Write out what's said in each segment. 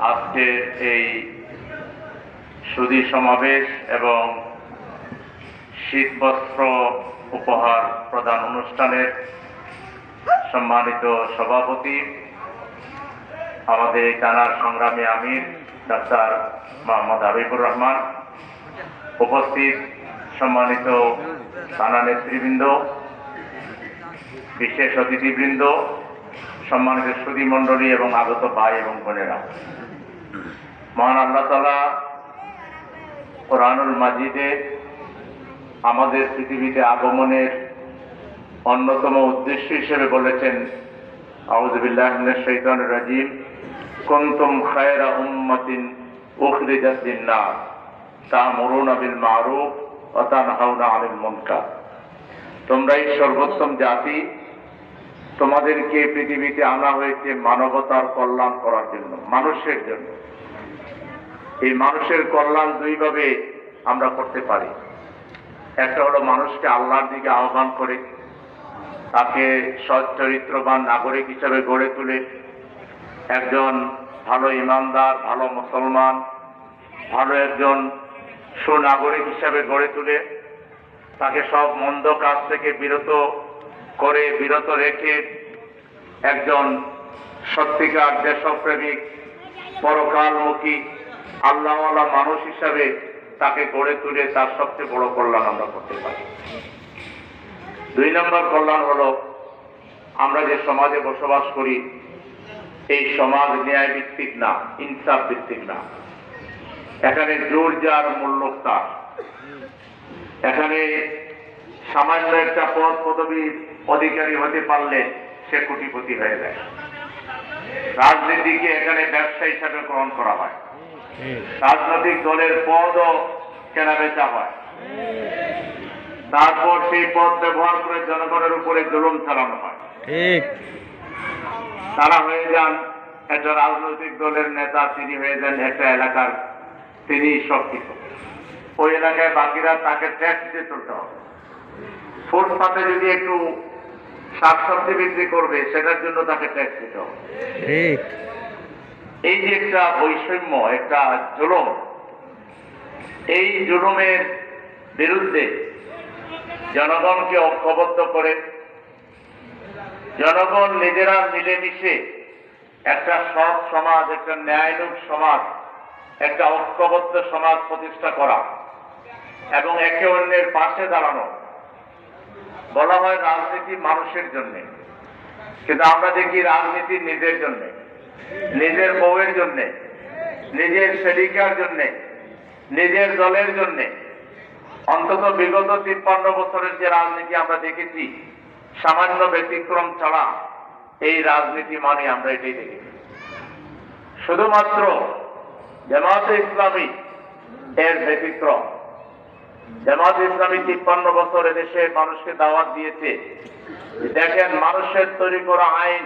আজকে এই সুদী সমাবেশ এবং শীত বস্ত্র উপহার প্রদান অনুষ্ঠানের সম্মানিত সভাপতি, আমাদের জানার সংগ্রামী আমির, ডাক্তার মোহাম্মদ হাবিবুর রহমান, উপস্থিত সম্মানিত থানা নেতৃবৃন্দ, বিশেষ অতিথিবৃন্দ, সম্মানিত সুদী মণ্ডলী এবং আগত ভাই এবং বোনেরা। মহান আল্লাহ তালা কোরআনুল মাজিদে আমাদের পৃথিবীতে আগমনের অন্যতম উদ্দেশ্য হিসেবে বলেছেন আউজবিল্লাহ শৈতান রাজিম, কুনতুম খায়রা উম্মাতিন উখরিজাত লিন-নাস, তা'মুরুনা বিল মারুফ ওয়া তানহাউনা আনিল মুনকার। তোমরাই সর্বোত্তম জাতি, তোমাদেরকে পৃথিবীতে আনা হয়েছে মানবতার কল্যাণ করার জন্য, মানুষের জন্য। এই মানুষের কল্যাণ দুইভাবে আমরা করতে পারি। একটা হলো মানুষকে আল্লাহর দিকে আহ্বান করে, তাকে সৎ চরিত্রবান নাগরিক হিসেবে গড়ে তুলে। একজন ভালো ইমানদার, ভালো মুসলমান, ভালো একজন সুনাগরিক হিসেবে গড়ে তুলে, তাকে সব মন্দ কাজ থেকে বিরত করে, বিরত রেখে একজন সত্যিকার দেশপ্রেমিক, পরকালমুখী আল্লাহওয়ালা মানুষ হিসাবে তাকে গড়ে তুলে তার সবচেয়ে বড় কল্যাণ আমরা করতে পারি। দুই নম্বর কল্যাণ হলো, আমরা যে সমাজে বসবাস করি, এই সমাজ ন্যায় ভিত্তিক না ইনসাফ ভিত্তিক না। এখানে জোর যার মূল্য তার। এখানে সামান্য একটা পদ পদবীর অধিকারী হতে পারলে সে কোটিপতি হয়ে যায়। রাজনীতিকে এখানে ব্যবসা হিসাবে গ্রহণ করা হয়। রাজনৈতিক দলের পদও কেনা বেচা হয়। তারপর সেই পদ ব্যবহার করে জনগণের উপরে জুলুম চালানো হয়। তারা হয়ে যান একটা রাজনৈতিক দলের নেতা তিনি হয়ে যান একটা এলাকার তিনি সব কিছু ওই এলাকায় বাকিরা তাকে ট্যাক্স দিয়ে চলতে হবে। ফুটপাতে যদি একটু শাকসবজি বিক্রি করবে সেটার জন্য তাকে ট্যাক্স দিতে হবে। এই যে একটা বৈষম্য, একটা জুলুম, এই জুলুমের বিরুদ্ধে জনগণকে ঐক্যবদ্ধ করে, জনগণ নিজেরা মিলেমিশে একটা সৎ সমাজ, একটা ন্যায়লোক সমাজ, একটা ঐক্যবদ্ধ সমাজ প্রতিষ্ঠা করা এবং একে অন্যের পাশে দাঁড়ানো। বলা হয় রাজনীতি মানুষের জন্য, কিন্তু আমরা দেখি রাজনীতি নিজের জন্যে। নিজের বউয়ের জন্যে, নিজের সেবিকার জন্যে, নিজের দলের জন্যে। অন্তত বিগত তিপ্পান্ন বছরের যে রাজনীতি আমরা দেখেছি, সামান্য ব্যতিক্রম ছাড়া এই রাজনীতি মানে আমরা এটাই দেখেছি। শুধুমাত্র জামাতে ইসলামী এর ব্যতিক্রম। জামাত ইসলামী তিপ্পান্ন বছর দেশে মানুষকে দাওয়াত দিয়েছে দেখেন মানুষের তৈরি করা আইন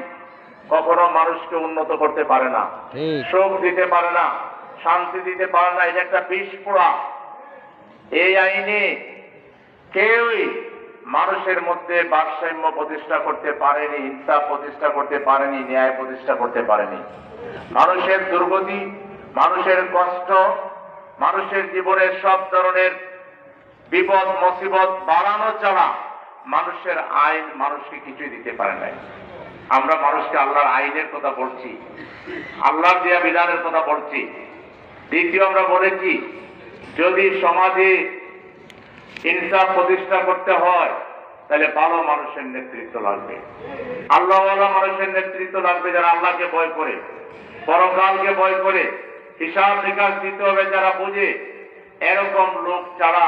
কখনো মানুষকে উন্নত করতে পারে না। সুখ দিতে পারে না শান্তি দিতে পারে না এটা একটা বিষ পোড়া এই আইনে কেউই মানুষের মধ্যে ভারসাম্য প্রতিষ্ঠা করতে পারেনি ইনসাফ প্রতিষ্ঠা করতে পারেনি ন্যায় প্রতিষ্ঠা করতে পারেনি। মানুষের দুর্গতি মানুষের কষ্ট মানুষের জীবনের সব ধরনের বিপদ মুসিবত বাড়ানো ছাড়া মানুষের আইন মানুষকে কিছুই দিতে পারে নাই। আমরা মানুষকে আল্লাহর আইনের কথা বলছি আল্লাহর দেয়া বিধানের কথা বলছি। দ্বিতীয় আমরা বলেছি যদি সমাজে ইনসাফ প্রতিষ্ঠা করতে হয় তাহলে ভালো মানুষের নেতৃত্ব লাগবে। আল্লাহওয়ালা মানুষের নেতৃত্ব লাগবে যারা আল্লাহকে ভয় করে পরকালকে ভয় করে হিসাব নিকাশ দিতে হবে যারা বুঝে। এরকম লোক ছাড়া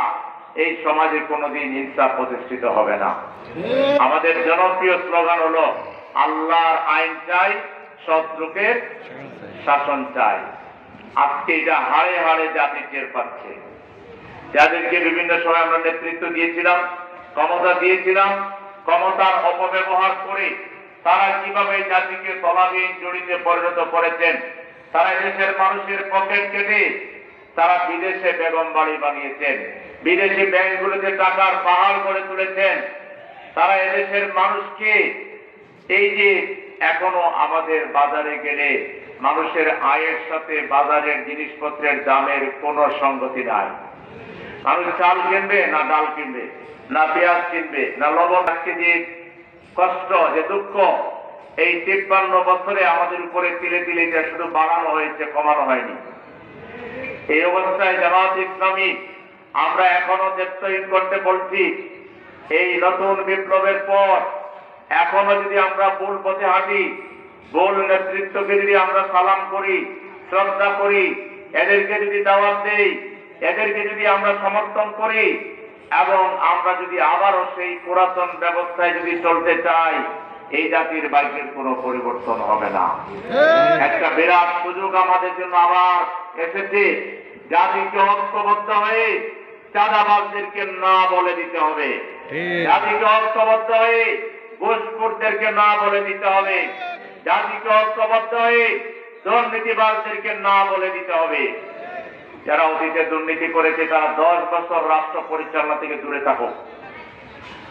এই সমাজে কোনোদিন ইনসাফ প্রতিষ্ঠিত হবে না। আমাদের জনপ্রিয় স্লোগান হলো আল্লাহর আইন চাই শত্রুকে শাসন চাই। আজকে এটা হাড়ে হাড়ে জাতি টের পাচ্ছে। যাদেরকে বিভিন্ন সময় আমরা নেতৃত্ব দিয়েছিলাম, ক্ষমতা দিয়েছিলাম, ক্ষমতার অপব্যবহার করে তারা কীভাবে জাতিকে তলাবিহীন জড়িতে পরিণত করেছেন, তারা দেশের মানুষের পকেট কেটে তারা বিদেশে বেগম বাড়ি বানিয়েছেন, বিদেশি ব্যাংকগুলোতে টাকার পাহাড় করে তুলেছেন, তারা এদেশের মানুষকে এই যে এখনও আমাদের বাজারে গেলে মানুষের আয়ের সাথে বাজারের জিনিসপত্রের দামের কোনো সঙ্গতি নাই। মানুষ চাল কিনবে না ডাল কিনবে, না পেঁয়াজ কিনবে, না লবণ কেজি কষ্ট যে দুঃখ, এই তিপ্পান্ন বছরে আমাদের উপরে তিলে তিলে যা শুধু বাড়ানো হয়েছে, কমানো হয়নি। এই অবস্থায় জামাত ইসলামী, আমরা এখনও নেতৃত্ব করতে বলছি, এই নতুন বিপ্লবের পর এখনও যদি আমরা ভুল পথে হাঁটি ভুল নেতৃত্বকে যদি আমরা সালাম করি শ্রদ্ধা করি এদেরকে যদি দাওয়াত দেই এদেরকে যদি আমরা সমর্থন করি এবং আমরা যদি আবারও সেই পুরাতন ব্যবস্থায় যদি চলতে চাই এই জাতির বাইকের কোনো পরিবর্তন হবে না। একটা বিরাট সুযোগ আমাদের জন্য আবার এসেছে। জাতিকে ঐক্যবদ্ধ হয়ে চাঁদাবাজদেরকে না বলে দিতে হবে। জাতিকে ঐক্যবদ্ধ হয়ে ঘুষখোরদেরকে না বলে দিতে হবে। জাতিকে ঐক্যবদ্ধ হয়ে দুর্নীতিবাজদেরকে না বলে দিতে হবে। যারা অতীতে দুর্নীতি করেছে, তারা দশ বছর রাষ্ট্র পরিচালনা থেকে দূরে থাকুক।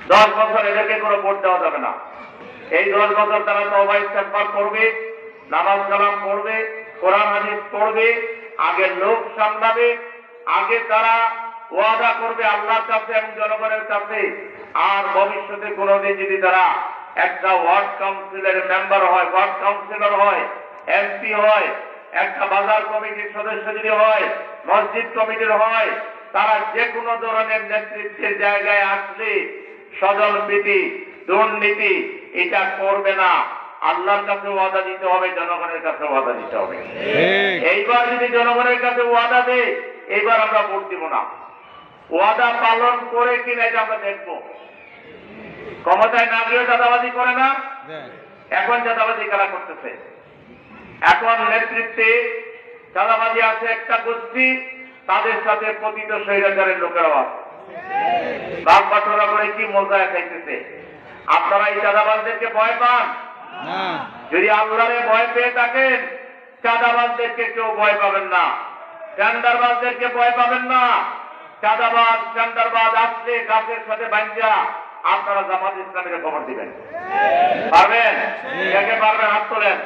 দশ বছর এদেরকে কোনো ভোট দেওয়া যাবে না। এই দশ বছর তারা তবা ইস্তেকবার করবে, নামাজ কালাম করবে কোরআন, হাদিস পড়বে, আগে লোক সামলাবে, আগে তারা ওয়াদা করবে আল্লাহর কাছে এবং জনগণের কাছে। আর ভবিষ্যতে কোনোদিন যদি তারা একটা ওয়ার্ড কাউন্সিলের মেম্বার হয় ওয়ার্ড কাউন্সিলর হয় এমপি হয় একটা বাজার কমিটির সদস্য যদি হয় মসজিদ কমিটির হয় তারা যে কোনো ধরনের নেতৃত্বের জায়গায় আসলে স্বজন প্রীতি দুর্নীতি এটা করবে না। আল্লাহর কাছে ওয়াদা দিতে হবে জনগণের কাছে ওয়াদা দিতে হবে। এইবার যদি জনগণের কাছে ওয়াদা দেয় এইবার আমরা ভোট দিব না। ওয়াদা পালন করে কিনা এটা আমরা দেখব। ক্ষমতায় না গিয়েও চাঁদাবাজি করে না এখন চাঁদাবাজি কারা করতেছে। এখন নেতৃত্বে চাঁদাবাজি আছে একটা গোষ্ঠী তাদের সাথে পতিত স্বৈরাচারের লোকেরাও আছে। বাঘ বাটোরা করে কি মজা খাইতেছে? আপনারা এই চাঁদাবাজদেরকে ভয় পান? যদি আল্লাহরে ভয় পেয়ে থাকেন চাঁদাবাজদেরকে কেউ ভয় পাবেন না। টেন্ডারবাজদেরকে ভয় পাবেন না। চাঁদাবাজ টেন্ডারবাজ আসলে গাছের সাথে বাঞ্জা আপনারা জামাত ইসলামের খবর দিবেন। পারবেন? কে পারবেন হাত তোলেন।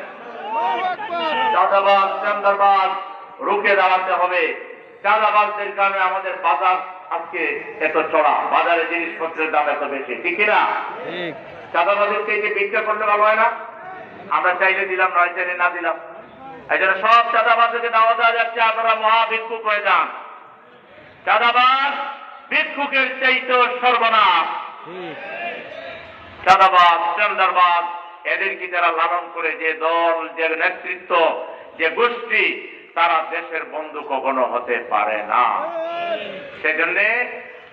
চাঁদাবাজ টেন্ডারবাজ রুখে দাঁড়াতে হবে। চাঁদাবাজদের কারণে আমাদের বাজার আজকে এত চড়া। বাজারে জিনিসপত্রের দাম এত বেশি ঠিক না এই যে ভিক্ষা করলে ভালো হয় না? আমরা চাইলে দিলাম নয় চাইলে না দিলাম। এই জন্য সব চাঁদাবাজকে দাওয়া দেওয়া যাচ্ছে আপনারা মহা ভিক্ষুক হয়ে যান। চাঁদাবাজ ভিক্ষুকের চাইতে সর্বনাশ। ঠিক। চাঁদাবাজ টেন্ডারবাজ এদেরকে যারা লালন করে যে দল যে নেতৃত্ব যে গোষ্ঠী তারা দেশের বন্ধু কখনো হতে পারে না। সেজন্য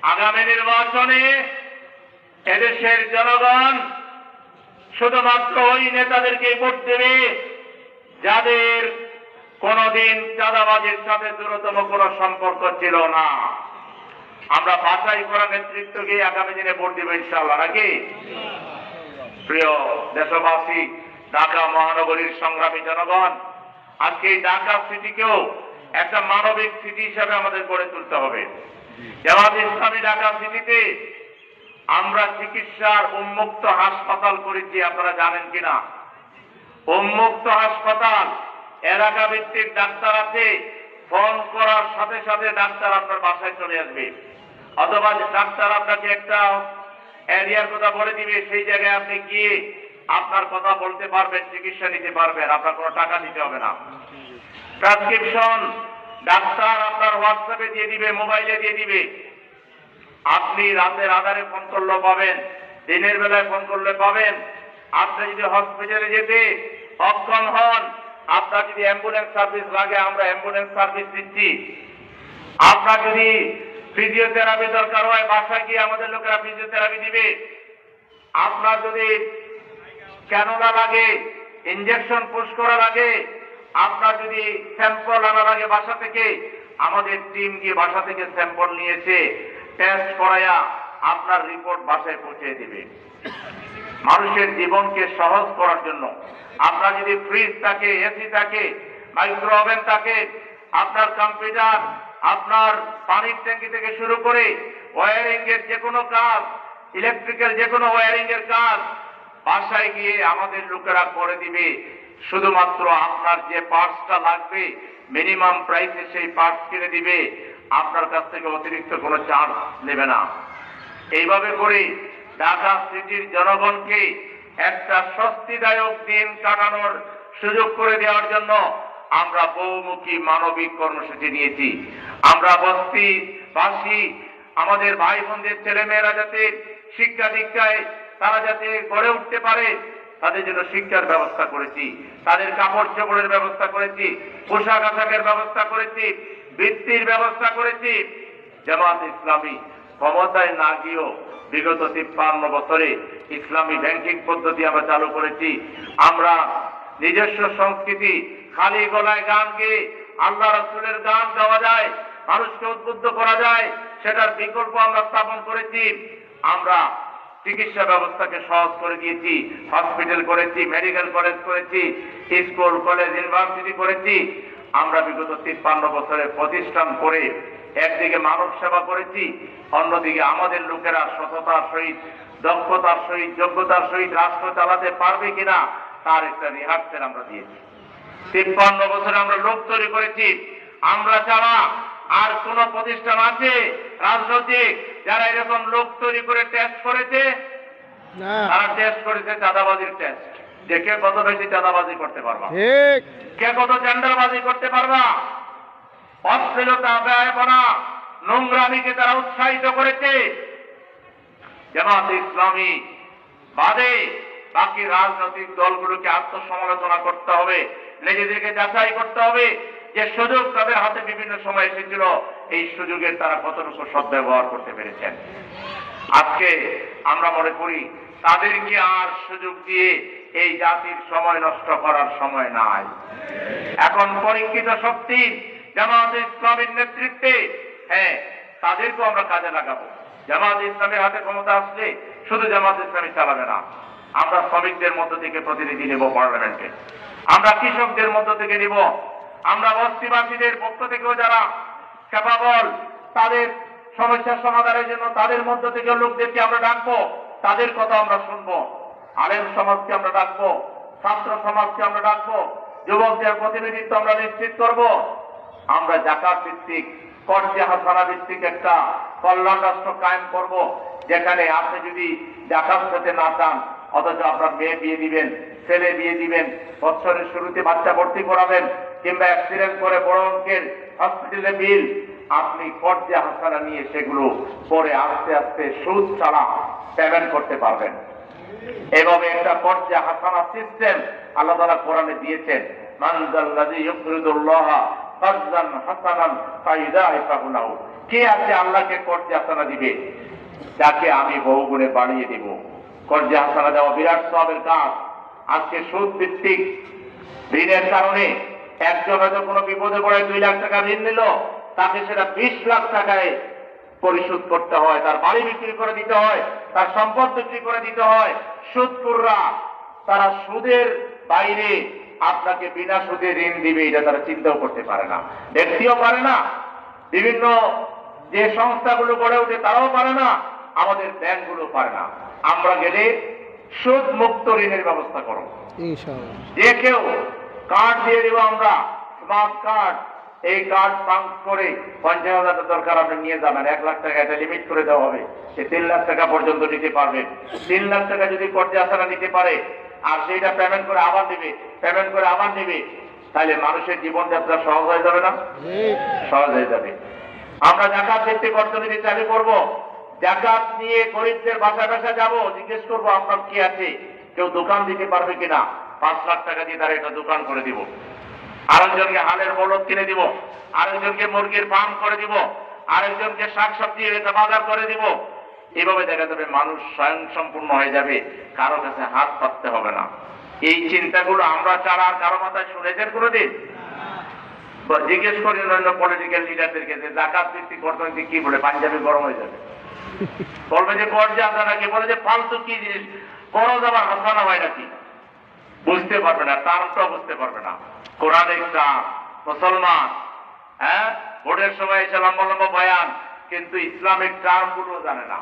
আগামী নির্বাচনে এদেশের জনগণ শুধুমাত্র ওই নেতাদেরকে ভোট দেবে যাদের কোনদিন চাঁদাবাজির সাথে দূরতম কোনো সম্পর্ক ছিল না। আমরা বাছাই করা নেতৃত্বকে আগামী দিনে ভোট দেবো ইনশাল্লাহ নাকি? প্রিয় দেশবাসী, ঢাকা মহানগরীর সংগ্রামী জনগণ, আজকে এই ঢাকা সিটিকেও একটা মানবিক সিটি হিসাবে আমাদের গড়ে তুলতে হবে। জামাত ইসলামী ঢাকা সিটিতে আমরা চিকিৎসার উন্মুক্ত হাসপাতাল করেছি, আপনারা জানেন কিনা? উন্মুক্ত হাসপাতাল এলাকা ভিত্তিক ডাক্তার আছে, ফোন করার সাথে সাথে ডাক্তার আপনার বাসায় চলে আসবে। অথবা ডাক্তার আপনাকে একটা এরিয়ার কথা বলে দিবে, সেই জায়গায় আপনি গিয়ে আপনার কথা বলতে পারবেন, চিকিৎসা নিতে পারবেন, আপনার কোনো টাকা দিতে হবে না। প্রেসক্রিপশন ডাক্তার আপনার হোয়াটসঅ্যাপে দিয়ে দিবে, মোবাইলে দিয়ে দিবে। আপনি রাতের আধারে ফোন করলে পাবেন, দিনের বেলায় ফোন করলে পাবেন। আপনি যদি হসপিটালে যেতে অক্ষম হন আপনার যদি অ্যাম্বুলেন্স সার্ভিস লাগে, আমরা অ্যাম্বুলেন্স সার্ভিস দিচ্ছি। আপনার যদি ফিজিওথেরাপি দরকার হয়, বাসায় গিয়ে আমাদের লোকেরা ফিজিওথেরাপি দিবে। আপনার যদি ক্যানোলা লাগে ইঞ্জেকশন পুশ করা লাগে, আপনার যদি স্যাম্পল আনা লাগে বাসা থেকে, আমাদের টিম গিয়ে বাসা থেকে স্যাম্পল নিয়েছে টেস্ট করায়া আপনার রিপোর্ট বাসায় পৌঁছে দিবে। মানুষের জীবনকে সহজ করার জন্য আপনার যদি ফ্রিজ থাকে এসি থাকে মাইক্রো ওভেন থাকে, আপনার কম্পিউটার আপনার পানির ট্যাঙ্কি থেকে শুরু করে ওয়ারিং এর যে কোনো কাজ ইলেকট্রিক্যাল যে কোনো ওয়ারিং এর কাজ, বাসায় গিয়ে আমাদের লোকেরা করে দিবে। শুধুমাত্র আপনার যে পার্টসটা লাগবে মিনিমাম প্রাইসে সেই পার্টস কিনে দিবে, আপনার কাছ থেকে অতিরিক্ত কোনো চার্জ নেবে না। এইভাবে করে ঢাকা সিটির জনগণকে একটা স্বস্তিদায়ক দিন কাটানোর সুযোগ করে দেওয়ার জন্য আমরা বহুমুখী মানবিক কর্মসূচি নিয়েছি। আমরা বস্তি বাসী, আমাদের ভাই বোনদের ছেলেমেয়েরা যাতে শিক্ষা দীক্ষায় তারা যাতে গড়ে উঠতে পারে, তাদের জন্য শিক্ষার ব্যবস্থা করেছি। তাদের কাপড় চোপড়ের ব্যবস্থা করেছি, পোশাক আশাকের ব্যবস্থা করেছি, বৃত্তির ব্যবস্থা করেছি। জামাত ইসলামী ক্ষমতায় না গিয়েও বিগত তিপ্পান্ন বছরে ইসলামী ব্যাংকিং পদ্ধতি আমরা চালু করেছি। আমরা নিজস্ব সংস্কৃতি, খালি গলায় গান গেয়ে আল্লাহ রসুলের গান গাওয়া যায়, মানুষকে উদ্বুদ্ধ করা যায়, সেটার বিকল্প আমরা স্থাপন করেছি। আমরা চিকিৎসা ব্যবস্থাকে সহজ করে দিয়েছি হসপিটাল করেছি মেডিকেল কলেজ করেছি স্কুল কলেজ ইউনিভার্সিটি করেছি। আমরা বিগত তিপ্পান্ন বছরের প্রতিষ্ঠান করে একদিকে মানব সেবা করেছি অন্যদিকে আমাদের লোকেরা সততার সহিত দক্ষতার সহিত যোগ্যতার সহিত রাষ্ট্র চালাতে পারবে কিনা তার একটা রিহার্সেল আমরা দিয়েছি। তিপ্পান্ন বছরে আমরা লোক তৈরি করেছি। আমরা ছাড়া আর কোন প্রতিষ্ঠান আছে রাজনৈতিক যারা এরকম লোক তৈরি করে টেস্ট করেছে? তারা টেস্ট করেছে চাঁদাবাজির টেস্ট দেখে কত বেশি চাঁদাবাজি করতে পারবা? কে কত টেন্ডারবাজি করতে পারবা? অশ্লীলতা ব্যয় করা নোংরামিকে তারা উৎসাহিত করেছে। জামাত ইসলামী বাদে বাকি রাজনৈতিক দলগুলোকে আত্মসমালোচনা করতে হবে, নিজেদেরকে যাচাই করতে হবে। যে সুযোগ তাদের হাতে বিভিন্ন সময় এসেছিল, এই সুযোগের তারা কতটুকু সদ্ব্যবহার করতে পেরেছেন। আজকে আমরা মনে করি, তাদেরকে আর সুযোগ দিয়ে এই জাতির সময় নষ্ট করার সময় নাই। এখন পরীক্ষিত শক্তি জামাত ইসলামের নেতৃত্বে হ্যাঁ তাদেরকেও আমরা কাজে লাগাবো। জামাত ইসলামের হাতে ক্ষমতা আসলে শুধু জামাত ইসলামী চালাবে না। আমরা শ্রমিকদের মধ্য থেকে প্রতিনিধি নেব পার্লামেন্টে। আমরা কৃষকদের মধ্য থেকে নিব। আমরা বস্তিবাসীদের পক্ষ থেকেও যারা ক্যাপাবল তাদের সমস্যার সমাধানের জন্য তাদের মধ্য থেকে লোকদেরকে আমরা ডাকবো, তাদের কথা আমরা শুনব। আলেম সমাজকে আমরা ডাকবো, ছাত্র সমাজকে আমরা ডাকবো, যুবকদের প্রতিনিধিত্ব আমরা নিশ্চিত করব। আমরা জাকাত ভিত্তিক, কর্জে হাসানা ভিত্তিক একটা কল্যাণ রাষ্ট্র কায়েম করব, যেখানে আপনি যদি জাকাত খেতে না চান, অথচ আপনার মেয়ে বিয়ে দিবেন, ছেলে বিয়ে দিবেন, বছরের শুরুতে বাচ্চা ভর্তি করাবেন, কিংবা অ্যাক্সিডেন্ট করে বড় অঙ্কের হসপিটালে বিল আপনি কর্জে হাসানা নিয়ে সেগুলো পরে আস্তে আস্তে সুদ ছাড়া পেমেন্ট করতে পারবেন। এভাবে একটা পর্যায়ে হাসানা সিস্টেম আল্লাহ তাআলা কোরআনে দিয়েছেন মানজাল্লাযী ইউকরিদুল্লাহ হাসানান ফাইদাইফাহু লাহু কে আছে আল্লাহকে কর্জে হাসানা দিবে? যাকে আমি বহুগুণে বাড়িয়ে দিব। কর্জে হাসানা দেওয়া বিরাট সবের কাজ। আজকে সুদ ভিত্তিক ঋণের কারণে একজন হয়তো কোনো বিপদে পড়ে দুই লাখ টাকা ঋণ নিল, তাকে সেটা বিশ লাখ টাকায় পরিশোধ করতে হয়। তার বাড়ি বিক্রি করে দিতে হয়, তার সম্পদ বিক্রি করে দিতে হয়। সুদপুররা তারা সুদের বাইরে আপনাকে বিনা সুদে ঋণ দিবে এটা তারা চিন্তাও করতে পারে না। ব্যক্তিও পারে না। বিভিন্ন যে সংস্থাগুলো গড়ে ওঠে তারাও পারে না। আমাদের ব্যাংকগুলো পারে না। আমরা গেলে সুদ মুক্ত ঋণের ব্যবস্থা করো। যে কেউ কার্ড দিয়ে দিব আমরা স্মার্ট কার্ড এই কার্ড পাঞ্চ করে পঞ্চাশ হাজার টাকা দরকার আপনি নিয়ে যাবেন এক লাখ টাকা এটা লিমিট করে দেওয়া হবে। সে তিন লাখ টাকা পর্যন্ত নিতে পারবেন তিন লাখ টাকা যদি কর্জে আসারা নিতে পারে আর সেইটা পেমেন্ট করে আবার নেবে পেমেন্ট করে আবার নেবে। তাহলে মানুষের জীবনযাত্রা সহজ হয়ে যাবে না? সহজ হয়ে যাবে। আমরা জাকাত ভিত্তিক অর্থনীতি চালু করব। জাকাত নিয়ে গরিবদের বাসা বাসা যাব। জিজ্ঞেস করব, আপনার কি আছে? কেউ দোকান দিতে পারবে কিনা? পাঁচ লাখ টাকা দিয়ে তারা একটা দোকান করে দিব। আরেকজনকে হালের বলদ কিনে দিব। আরেকজনকে মুরগির ফার্ম করে দিব। আরেকজনকে শাক সবজি বাজার করে দিব। এভাবে দেখা যাবে মানুষ স্বয়ং সম্পূর্ণ হয়ে যাবে, কারও কাছে হাত পাততে হবে না। এই চিন্তাগুলো আমরা ছাড়া কারও মাথায় শুনেছেন কোনোদিন? জিজ্ঞেস করি অন্যান্য পলিটিক্যাল লিডারদেরকে যে জাকাত ভিত্তিক অর্থনীতি কি বলে, পাঞ্জাবি গরম হয়ে যাবে। বলবে যে কর্জে আসা নাকি বলে যে, ফালতু কি জিনিস? করজ আবার হাসানা হয় নাকি? বুঝতে পারবে না টার্মটা বুঝতে পারবে না। কোরআন একটা মুসলমান হ্যাঁ? ভোটের সময় এসে লম্বা লম্বা বয়ান কিন্তু ইসলামিক টার্মগুলো জানে না।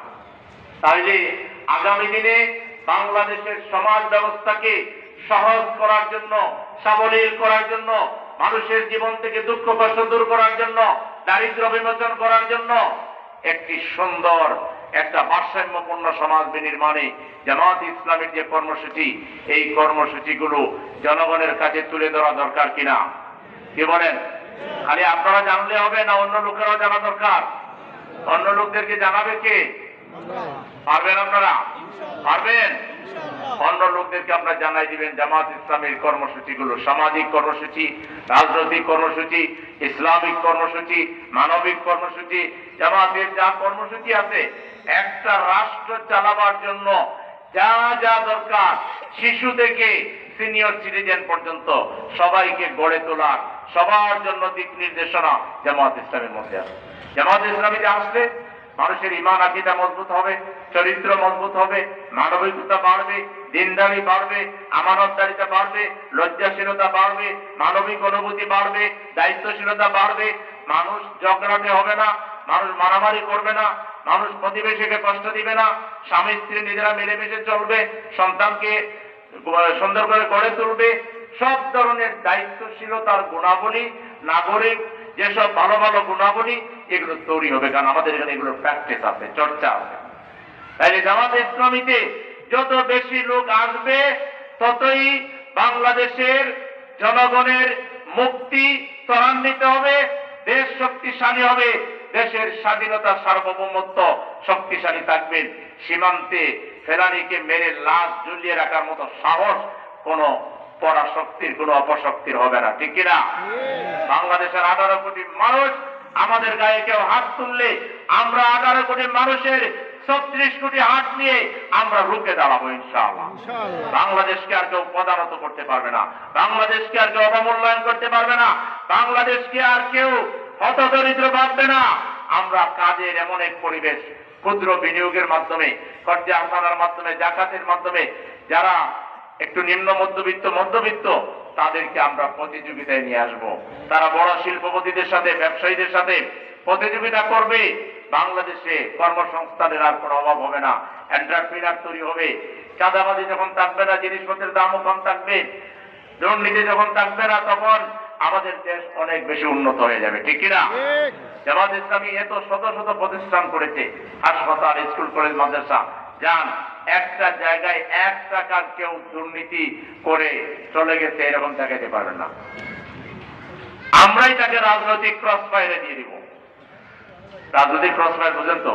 তাহলে আগামী দিনে বাংলাদেশের সমাজ ব্যবস্থাকে সহজ করার জন্য, সাবলীল করার জন্য, মানুষের জীবন থেকে দুঃখ কষ্ট দূর করার জন্য, দারিদ্র বিমোচন করার জন্য একটি সুন্দর, একটা ভারসাম্যপূর্ণ সমাজ বিনির্মাণে জামাত ইসলামের যে কর্মসূচি, এই কর্মসূচিগুলো জনগণের কাছে তুলে ধরা দরকার কিনা? কি বলেন? খালি আপনারা জানলে হবে না অন্য লোকেরাও জানা দরকার? অন্য লোকদেরকে জানাবে কে? পারবেন আপনারা? পারবেন? অন্য লোকদেরকে আপনারা জানাই দিবেন, জামাত ইসলামের কর্মসূচিগুলো, সামাজিক কর্মসূচি, রাজনৈতিক কর্মসূচি, ইসলামিক কর্মসূচি, মানবিক কর্মসূচি, জামাতের যা কর্মসূচি আছে, একটা রাষ্ট্র চালাবার জন্য যা যা দরকার, শিশু থেকে সিনিয়র সিটিজেন পর্যন্ত সবাইকে গড়ে তোলার সবার জন্য দিক নির্দেশনা জামাত ইসলামের মধ্যে আছে। জামাত ইসলামীতে আসলে মানুষের ইমান আকিদা মজবুত হবে, চরিত্র মজবুত হবে, মানবিকতা বাড়বে, দিনদারি বাড়বে, আমানতদারিতা বাড়বে, লজ্জাশীলতা বাড়বে, মানবিক অনুভূতি বাড়বে, দায়িত্বশীলতা বাড়বে। মানুষ ঝগড়াতে হবে না, মানুষ মারামারি করবে না, মানুষ প্রতিবেশীকে কষ্ট দিবে না, স্বামী স্ত্রী নিজেরা মিলেমিশে চলবে, সন্তানকে সুন্দর করে গড়ে তুলবে সব ধরনের দায়িত্বশীলতার গুণাবলী, নাগরিক, যেসব ভালো ভালো গুণাবলী, এগুলো তৈরি হবে। কারণ আমাদের এখানে এগুলোর প্র্যাকটিস আছে, চর্চা আছে। তাইলে জামাত ইসলামীতে যত বেশি লোক আসবে, ততই বাংলাদেশের জনগণের মুক্তি ত্বরান্বিত হবে, দেশ শক্তিশালী হবে, দেশের স্বাধীনতা সার্বভৌমত্ব শক্তিশালী থাকবে। সীমান্তে ফেরানিকে মেরে লাশ ঝুলিয়ে রাখার মতো সাহস কোন পরাশক্তির কোন অপশক্তির হবে না ঠিক কিনা? বাংলাদেশের আঠারো কোটি মানুষ আমাদের গায়ে কেউ হাত তুললে আমরা আঠারো কোটি মানুষের ছত্রিশ কোটি হাত নিয়ে আমরা রুখে দাঁড়াবো ইনশাআল্লাহ। বাংলাদেশকে আর কেউ প্রধানত করতে পারবে না বাংলাদেশকে আর কেউ অবমূল্যায়ন করতে পারবে না বাংলাদেশকে আর কেউ হতদরিদ্র ভাববে না। আমরা কাজের এমন এক পরিবেশ ক্ষুদ্র বিনিয়োগের মাধ্যমে কর্জে আসানার মাধ্যমে জাকাতের মাধ্যমে যারা একটু নিম্ন মধ্যবিত্ত মধ্যবিত্ত তাদেরকে আমরা প্রতিযোগিতায় নিয়ে আসব। তারা বড় শিল্পপতিদের সাথে ব্যবসায়ীদের সাথে প্রতিযোগিতা করবে। বাংলাদেশে কর্মসংস্থানের আর কোনো অভাব হবে না। এন্টারপ্রিনার তৈরি হবে। চাঁদাবাজি যখন থাকবে না জিনিসপত্রের দামও কম থাকবে। দুর্নীতি যখন থাকবে না তখন আমাদের দেশ অনেক বেশি উন্নত হয়ে যাবে ঠিক কিনা? জামাত ইসলামী এত শত শত প্রতিষ্ঠান করেছে। হাসপাতাল স্কুল কলেজ মাদ্রাসা। যান। একটা জায়গায় এক টাকার কেউ দুর্নীতি করে চলে গেছে, এরকম দেখাতে পারবেন না। আমরাই তাকে রাজনৈতিক ক্রস ফায়ারে দিয়ে দিব। রাজনৈতিক ক্রস ফায়ার বুঝেন তো?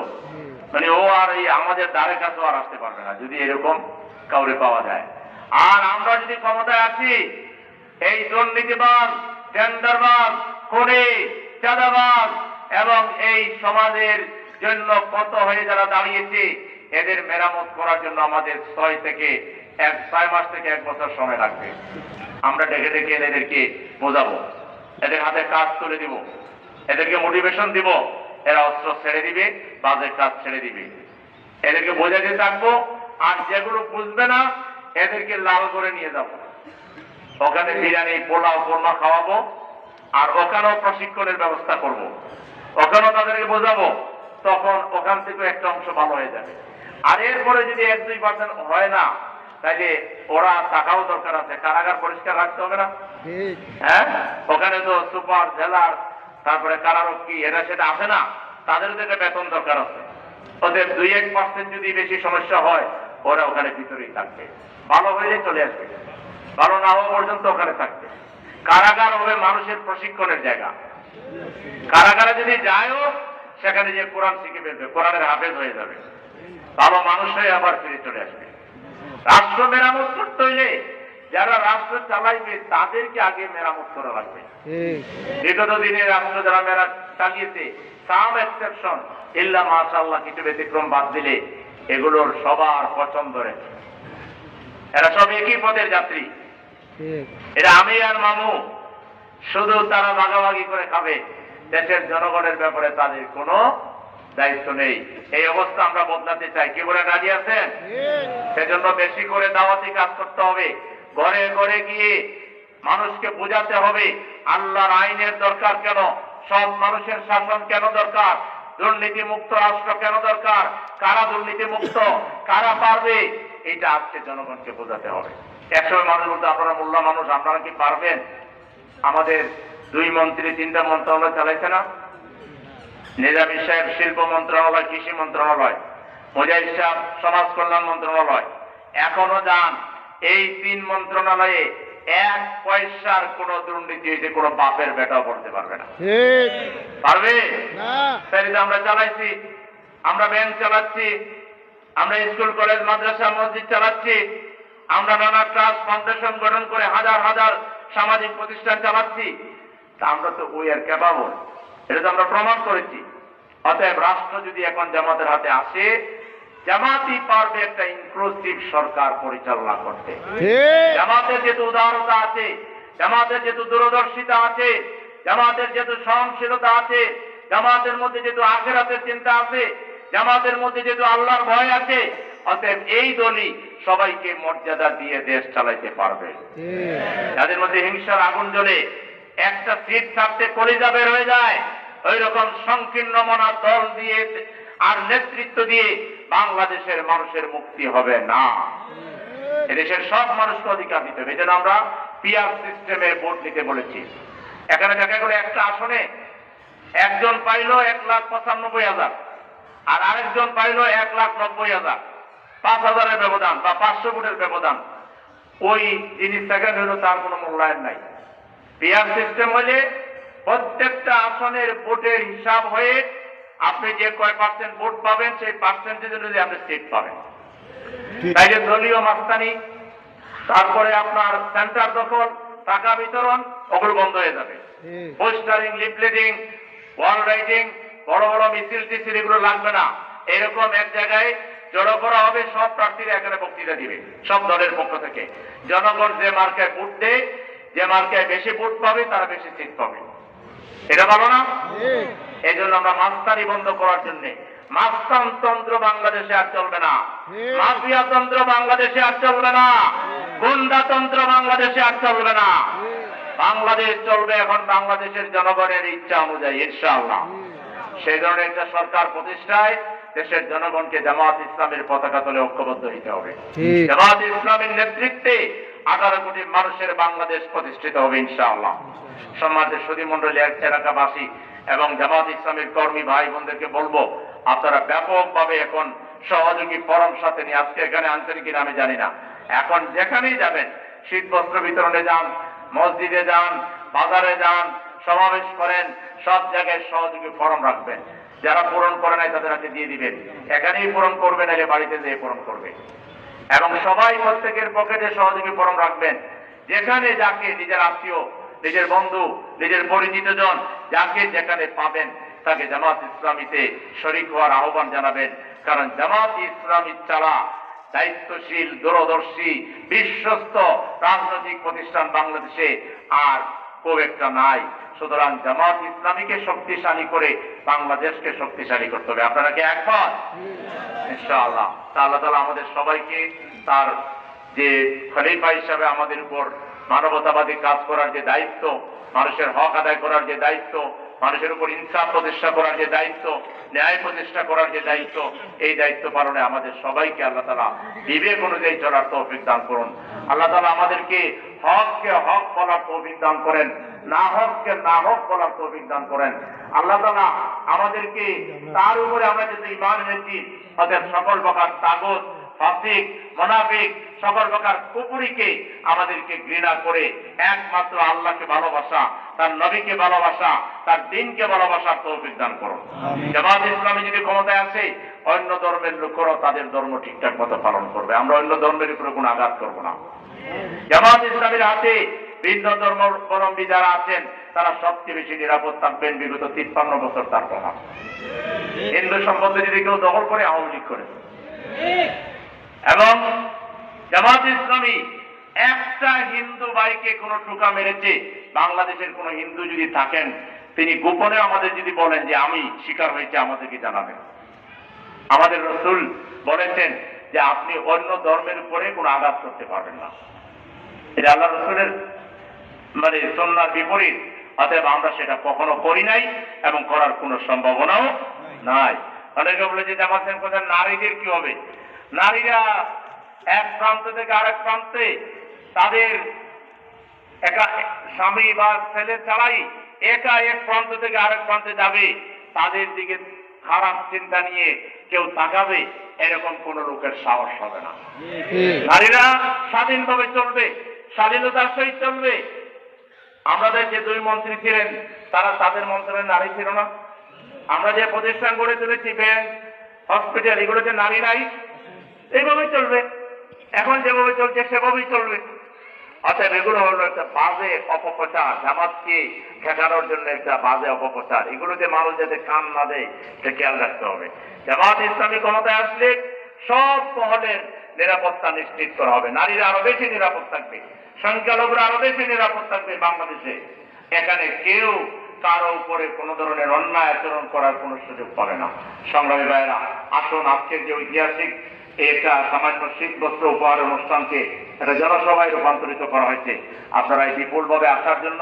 মানে ও আর এই আমাদের দ্বারের কাছেও আর আসতে পারবে না, যদি এরকম কাউরে পাওয়া যায়। আর আমরা যদি ক্ষমতায় আছি, এই দুর্নীতিবাদ টেন্ডারবাদ খুনি চাঁদাবাদ এবং এই সমাজের জন্য কত হয়ে যারা দাঁড়িয়েছে এদের মেরামত করার জন্য আমাদের ছয় থেকে এক, ছয় মাস থেকে এক বছর সময় লাগবে। আমরা ডেকে ডেকে এদেরকে বোঝাবো। এদের হাতে কাজ তুলে দিব। এদেরকে মোটিভেশন দিব। এরা অস্ত্র ছেড়ে দিবে বাজের কাজ ছেড়ে দিবে। এদেরকে বোঝাতে থাকব, আর যেগুলো বুঝবে না, এদেরকে লাল করে নিয়ে যাব। ওখানে বিরিয়ানি, পোলাও, কোরমা খাওয়াবো, আর ওখানেও প্রশিক্ষণের ব্যবস্থা করব। ওখানেও তাদেরকে বোঝাবো, তখন ওখান থেকে একটা অংশ ভালো হয়ে যাবে। আর এরপরে যদি এক দুই পার্সেন্ট হয় না তাইলে ওরা টাকাও দরকার আছে। কারাগার পরিষ্কার রাখতে হবে না। হ্যাঁ? ওখানে তো সুপার জেলার তারপরে কারারক্ষী এরা সেটা আসে না? তাদের থেকে বেতন দরকার আছে। ওদের দুই এক পার্সেন্ট যদি বেশি সমস্যা হয় ওরা ওখানে ভিতরেই থাকবে। ভালো হইলে চলে আসবে। ভালো না হওয়া পর্যন্ত ওখানে থাকবে। কারাগার হবে মানুষের প্রশিক্ষণের জায়গা। কারাগারে যদি যায়ও সেখানে যে কোরআন শিখে ফেলবে কোরআনের হাফেজ হয়ে যাবে। ভালো মানুষ হয়ে আবার ফিরে চলে আসবে। রাষ্ট্র মেরামত করতে হইলে যারা রাষ্ট্র চালাইবে তাদেরকে আগে মেরামত করা লাগবে। বিগত দিনে রাষ্ট্র যারা মেরা চালিয়েছে সাম এক্সেপশন ইল্লা মাশাল্লাহ কিছু ব্যতিক্রম বাদ দিলে এগুলোর সবার পছন্দ রয়েছে। এরা সব একই পদের যাত্রী। এরা আমি আর মামু শুধু তারা ভাগাভাগি করে খাবে দেশের জনগণের ব্যাপারে তাদের কোনো দায়িত্ব নেই। এই অবস্থা আমরা বদলাতে চাই। কি বলে রাজি আছেন? সেজন্য বেশি করে দাওয়াতি কাজ করতে হবে। ঘরে ঘরে গিয়ে মানুষকে বোঝাতে হবে আল্লাহর আইনের দরকার কেন? সব মানুষের শাসন কেন দরকার? দুর্নীতি মুক্ত রাষ্ট্র কেন দরকার? কারা দুর্নীতি মুক্ত কারা পারবে? এটা আজকে জনগণকে বোঝাতে হবে। একসময় মানুষ বলতো আপনারা মোল্লা মানুষ আপনারা কি পারবেন? আমাদের দুই মন্ত্রী তিনটা মন্ত্রণালয় চালাইছে না? নিজামী সাহেব শিল্প মন্ত্রণালয় কৃষি মন্ত্রণালয় মুজাহিদ সাহেব সমাজ কল্যাণ মন্ত্রণালয়। এখনও যান এই তিন মন্ত্রণালয়ে এক পয়সার কোন দুর্নীতি হয়েছে কোনো বাপের বেটাও করতে পারবে না। পারবে? আমরা চালাইছি আমরা ব্যাংক চালাচ্ছি আমরা স্কুল কলেজ মাদ্রাসা মসজিদ চালাচ্ছি আমরা নানা ট্রাস্ট ফাউন্ডেশন গঠন করে হাজার হাজার সামাজিক প্রতিষ্ঠান চালাচ্ছি। তা আমরা তো ওই আর ক্যাপাবল এটা তো আমরা প্রমাণ করেছি। অতএব রাষ্ট্র যদি এখন জামাতের হাতে আসে জামাতই পারবে একটা ইনক্লুসিভ সরকার পরিচালনা করতে। জামাতের যেহেতু উদারতা আছে জামাতের যেহেতু দূরদর্শিতা আছে জামাতের যেহেতু সহনশীলতা আছে জামাতের মধ্যে যেহেতু আখেরাতের চিন্তা আছে জামাতের মধ্যে যেহেতু আল্লাহর ভয় আছে অতএব এই দলই সবাইকে মর্যাদা দিয়ে দেশ চালাইতে পারবে। যাদের মধ্যে হিংসার আগুন জ্বলে একটা সিট থাকতে কলিজা বের হয়ে যায়। ওই রকম সংকীর্ণ মনা দল দিয়ে আর নেতৃত্ব দিয়ে বাংলাদেশের মানুষের মুক্তি হবে না। এদেশের সব মানুষকে অধিকার দিতে হবে। এই আমরা পিআর সিস্টেমে ভোট নিতে বলেছি। এখানে দেখা গেল একটা আসনে একজন পাইলো এক লাখ পঁচানব্বই হাজার আর আরেকজন পাইলো এক লাখ নব্বই হাজার। পাঁচ হাজারের ব্যবধান বা পাঁচশো ফুটের ব্যবধান। ওই জিনিসটাকে হলো তার কোনো মূল্যায়ন নাই। পিআর সিস্টেম হলে প্রত্যেকটা আসনের ভোটের হিসাব হয়ে আপনি যে কয় পার্সেন্ট ভোট পাবেন সেই পার্সেন্টেজ অনুযায়ী আপনি সিট পাবেন। যে দলীয় মাস্তানি তারপরে আপনার সেন্টার দখল টাকা বিতরণ ওগুলো বন্ধ হয়ে যাবে। পোস্টারিং লিফলেটিং ওয়াল রাইটিং বড় বড় মিছিল টিছিল এগুলো লাগবে না। এরকম এক জায়গায় জড়ো করা হবে সব প্রার্থীরা এখানে বক্তৃতা দিবে সব দলের পক্ষ থেকে। জনগণ যে মার্কায় ভোট দেয় যে মার্কায় বেশি ভোট পাবে তারা বেশি সিট পাবে। এটা ভালো না? এই জন্য আমরা মাস্তানি বন্ধ করার জন্য। মাস্তানতন্ত্র বাংলাদেশে আর চলবে না। হুম। মাফিয়া তন্ত্র বাংলাদেশে আর চলবে না। গুন্ডাতন্ত্র বাংলাদেশে আর চলবে না। বাংলাদেশ চলবে এখন বাংলাদেশের জনগণের ইচ্ছা অনুযায়ী ইনশাআল্লাহ। সেই ধরনের একটা সরকার প্রতিষ্ঠায় দেশের জনগণকে জামাত ইসলামের পতাকা তলে ঐক্যবদ্ধ হতে হবে। জামাত ইসলামের নেতৃত্বে আঠারো কোটি মানুষের বাংলাদেশ প্রতিষ্ঠিত হবে ইনশাআল্লাহ। সম্মানিত সুদী মন্ডলী এলাকাবাসী এবং জামাত ইসলামের কর্মী ভাই বোনদেরকে বলব, আপনারা ব্যাপকভাবে এখন সহযোগী ফরম সাথে নিয়ে, আজকে এখানে আনছেন কিনা আমি জানি না। এখন যেখানেই যাবেন, শীত বস্ত্র বিতরণে যান, মসজিদে যান, বাজারে যান, সমাবেশ করেন, সব জায়গায় সহযোগী ফরম রাখবেন। যারা পূরণ করে নাই, তাদের হাতে দিয়ে দিবেন। এখানেই পূরণ করবে, নাহলে বাড়িতে যেয়ে পূরণ করবে। এবং সবাই প্রত্যেকের পকেটে সহযোগী ফরম রাখবেন। যেখানে যাকে নিজের আত্মীয় নিজের বন্ধু, নিজের পরিচিত জন, যাকে যেখানে পাবেন, তাকে জামাত ইসলামীতে শরিক হওয়ার আহ্বান জানাবেন। কারণ জামাত ইসলামী ছাড়া দায়িত্বশীল, দূরদর্শী, বিশ্বস্ত রাজনৈতিক প্রতিষ্ঠান বাংলাদেশে আর খুব একটা নাই। সুতরাং জামাত ইসলামীকে শক্তিশালী করে বাংলাদেশকে শক্তিশালী করতে হবে। আপনারা কি একমত? ইনশাআল্লাহ। তা আল্লাহ তালা আমাদের সবাইকে তার যে খলিফা হিসাবে আমাদের উপর মানবতাবাদী কাজ করার যে দায়িত্ব, মানুষের হক আদায় করার যে দায়িত্ব, মানুষের উপর ইনসাফ প্রতিষ্ঠা করার যে দায়িত্ব, ন্যায় প্রতিষ্ঠা করার যে দায়িত্ব, এই দায়িত্ব পালনে আমাদের সবাইকে আল্লাহ তালা বিবেক অনুযায়ী চলার তৌফিক দান করুন। আল্লাহ তালা আমাদেরকে হককে হক বলার তৌফিক দান করেন, না হককে না হক বলার তৌফিক দান করেন। আল্লাহ তালা আমাদেরকে তার উপরে আমরা যদি ইমান এনেছি অতএব সকল প্রকার তাগত ফাসিক মোনাফিক সকল প্রকার কুপুরিকে আমাদেরকে ঘৃণা করে একমাত্র আল্লাহকে ভালোবাসা তার নবীকে ভালোবাসা তার দিনকে ভালোবাসার তৌফিক দান করুন জামাত ইসলামী যদি ক্ষমতায় আসে অন্য ধর্মের লোকেরাও তাদের ধর্ম ঠিকঠাক মতো পালন করবে। আমরা অন্য ধর্মের উপরে কোনো আঘাত করব না। জামাত ইসলামের হাতে ভিন্ন ধর্মাবলম্বী যারা আছেন তারা সবচেয়ে বেশি নিরাপদ থাকবেন বিগত তিপ্পান্ন বছর তার প্রভাব। হিন্দু সম্পত্তি যদি কেউ দখল করে আওয়ামী লীগ করে। এবং জামাত ইসলামী একটা হিন্দু ভাইকে কোনো টোকা মেরেছে বাংলাদেশের কোনো হিন্দু যদি থাকেন তিনি গোপনে আমাদের যদি বলেন যে আমি শিকার হয়েছে আমাদেরকে জানাবেন। আমাদের রসুল বলেছেন যে আপনি অন্য ধর্মের উপরে কোনো আঘাত করতে পারবেন না। এটা আল্লাহ রসুলের মানে সন্ন্যার বিপরীত অতএব আমরা সেটা কখনো করি নাই এবং করার কোনো সম্ভাবনাও নাই। অনেকে বলে যে জামাতের কথা নারীদের কি হবে? নারীরা এক প্রান্ত থেকে আরেক প্রান্তে তাদের একা স্বামী বা ছেলে ছাড়াই একা এক প্রান্ত থেকে আরেক প্রান্তে যাবে। তাদের দিকে খারাপ চিন্তা নিয়ে কেউ তাকাবে, এরকম কোন লোকের সাহস হবে না। নারীরা স্বাধীনভাবে চলবে, স্বাধীনতার সহিত চলবে। আমাদের যে দুই মন্ত্রী ছিলেন, তারা তাদের মন্ত্রণের নারী ছিল না। আমরা যে প্রতিষ্ঠান গড়ে তুলেছি, ব্যাংক, হসপিটাল, এগুলোতে নারী নাই এইভাবেই চলবে। এখন যেভাবে চলছে, সেভাবেই চলবে। অতএব এগুলো হলো একটা বাজে অপপ্রচার। জামাতকে ঠেকানোর জন্য একটা বাজে অপপ্রচার। এগুলোতে মানুষ যাতে কান না দেয় এটা খেয়াল রাখতে হবে। জামাত ইসলামী ক্ষমতায় আসলে সব মহলের নিরাপত্তা নিশ্চিত করা হবে। নারীরা আরও বেশি নিরাপদ থাকবে। সংখ্যালঘুরা আরও বেশি নিরাপদ থাকবে বাংলাদেশে। এখানে কেউ কারও উপরে কোনো ধরনের অন্যায় আচরণ করার কোনো সুযোগ পাবে না। সংগ্রামী ভাইরা আসুন আজকের যে ঐতিহাসিক এটা সামান্য শীত বস্ত্র উপহার অনুষ্ঠানকে একটা জনসভায় রূপান্তরিত করা হয়েছে। আপনারা এই বিপুলভাবে আসার জন্য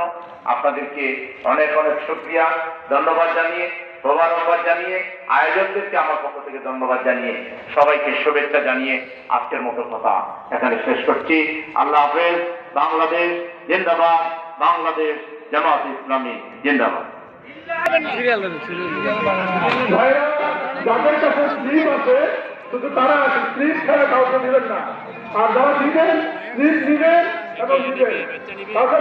আপনাদেরকে অনেক অনেক শুক্রিয়া ধন্যবাদ জানিয়ে প্রবারকবাদ জানিয়ে আয়োজকদেরকে আমার পক্ষ থেকে ধন্যবাদ জানিয়ে সবাইকে শুভেচ্ছা জানিয়ে আজকের মতো কথা এখানে শেষ করছি। আল্লাহ হাফেজ বাংলাদেশ জিন্দাবাদ বাংলাদেশ জামাত ইসলামী জিন্দাবাদ। সিরিয়াল সিরিয়াল ভাইরা যাদের কাছে স্লিপ আছে শুধু তারা আছে ছাড়া কাউকে দিবেন না। আর যারা দিবেন স্লিপ দিবেন এবং দিবেন কাউকে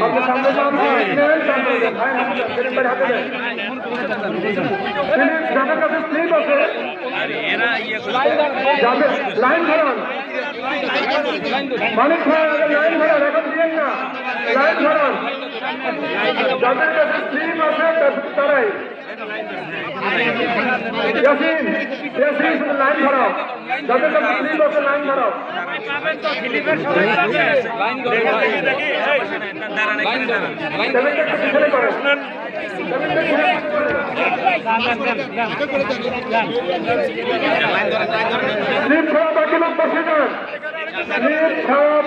আপনি সামনে যান সংগ্রহ করেন তারপরে লাইনে ধরান মানিক ভাই লাইন ধরান এখন দিয়েন না। লাইন ধরান যাদের কাছে স্লিপ আছে তারাই ইয়াসিন ইয়াসিন লাইন ধরাও যাদের কাছে স্লিপ আছে লাইন ধরাও স্লিপ ছাড়া বাকি লোক বসে যান।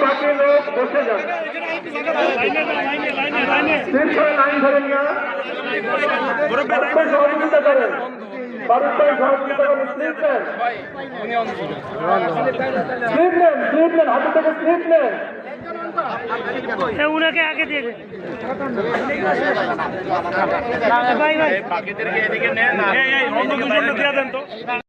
বাকি লোক বসে যান। লাইন ধরেন না সহযোগিতা করেন। বারুদ ভাই সহযোগিতা করেন স্লিপ নেন। স্লিপ নেন স্লিপ নেন হাতে থেকে স্লিপ নেন। উনাকে আগে দিয়ে দেন ভাই ভাই